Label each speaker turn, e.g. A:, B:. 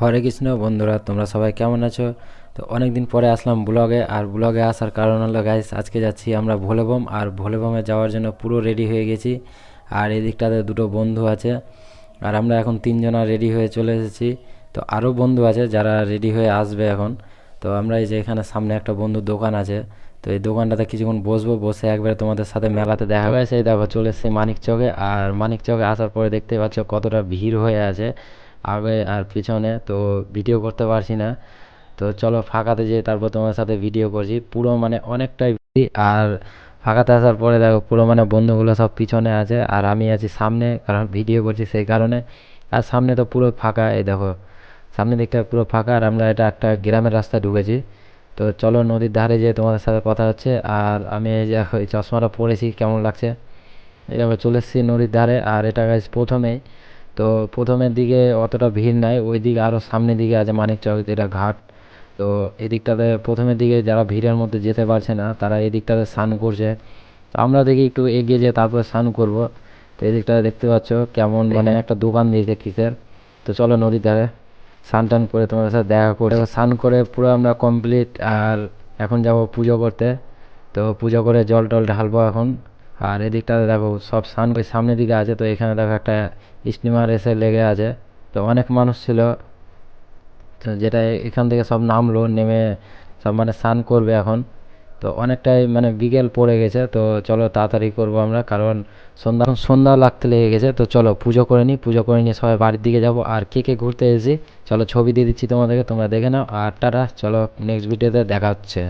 A: হরে কৃষ্ণ, বন্ধুরা, তোমরা সবাই কেমন আছো? তো অনেক দিন পরে আসলাম ব্লগে, আর ব্লগে আসার কারণ হলো গাইস আজকে যাচ্ছি আমরা ভোলেবম, আর ভোলেবমে যাওয়ার জন্য পুরো রেডি হয়ে গেছি। আর এদিকটাতে দুটো বন্ধু আছে, আর আমরা এখন তিনজনা রেডি হয়ে চলে এসেছি। তো আরও বন্ধু আছে যারা রেডি হয়ে আসবে এখন। তো আমরা এই যে এখানে সামনে একটা বন্ধুর দোকান আছে, তো এই দোকানটাতে কিছুক্ষণ বসবো, বসে একবারে তোমাদের সাথে মেলাতে দেখা হয়ে, সেই দেখো চলে এসেছি মানিক চকে আর মানিক চকে আসার পরে দেখতে পাচ্ছ কতটা ভিড় হয়ে আছে। আগে আর পিছনে, তো ভিডিও করতে পারছি না। তো চলো ফাঁকাতে যেয়ে তারপর তোমার সাথে ভিডিও করছি। পুরো মানে অনেকটাই আর ফাঁকাতে আসার পরে দেখো পুরো মানে বন্ধুগুলো সব পিছনে আছে, আর আমি আছি সামনে, কারণ ভিডিও করছি সেই কারণে। আর সামনে তো পুরো ফাঁকা, এই দেখো। সামনের দিকটা পুরো ফাঁকা, আর আমরা এটা একটা গ্রামের রাস্তায় ঢুকেছি। তো চলো নদীর ধারে যেয়ে তোমাদের সাথে কথা হচ্ছে, আর আমি এই যে এই চশমাটা পরেছি, কেমন লাগছে? এভাবে চলে এসেছি নদীর ধারে, আর এটা প্রথমেই তো প্রথমের দিকে অতটা ভিড় নাই ওই দিকে আরও সামনের দিকে আছে মানিকচক যেটা ঘাট। তো এদিকটাতে প্রথমের দিকে যারা ভিড়ের মধ্যে যেতে পারছে না, তারা এদিকটাতে স্নান করছে। তো আমরা দেখি একটু এগিয়ে যেয়ে তারপরে স্নান করব। তো এই দিকটা দেখতে পাচ্ছ কেমন মানে একটা দোকান দিয়েছে কিসের। তো চলো নদীর ধারে স্নান টান করে তোমাদের সাথে দেখা করে স্নান করে পুরো আমরা কমপ্লিট আর এখন যাব পুজো করতে। তো পুজো করে জল টল ঢালবো এখন। আর এদিকটাতে দেখো, সব ওই সামনের দিকে আছে, তো এখানে দেখো একটা স্টিমার এসে লেগে আছে। তো অনেক মানুষ ছিল। তো যেটা এখান থেকে সব নামলো, নেমে সব মানে স্নান করবে এখন। তো অনেকটাই মানে বিকেল পড়ে গেছে, তো চলো তাড়াতাড়ি করব আমরা, কারণ সন্ধ্যা এখন সন্ধ্যা লাগতে লেগে গেছে। তো চলো পুজো করে নিই, পুজো করে নিয়ে সবাই বাড়ির দিকে যাব। আর কে কে ঘুরতে এসেছি, চলো ছবি দিয়ে দিচ্ছি তোমাদেরকে, তোমরা দেখে নাও। আর টাটা, চলো নেক্সট ভিডিওতে দেখা হচ্ছে।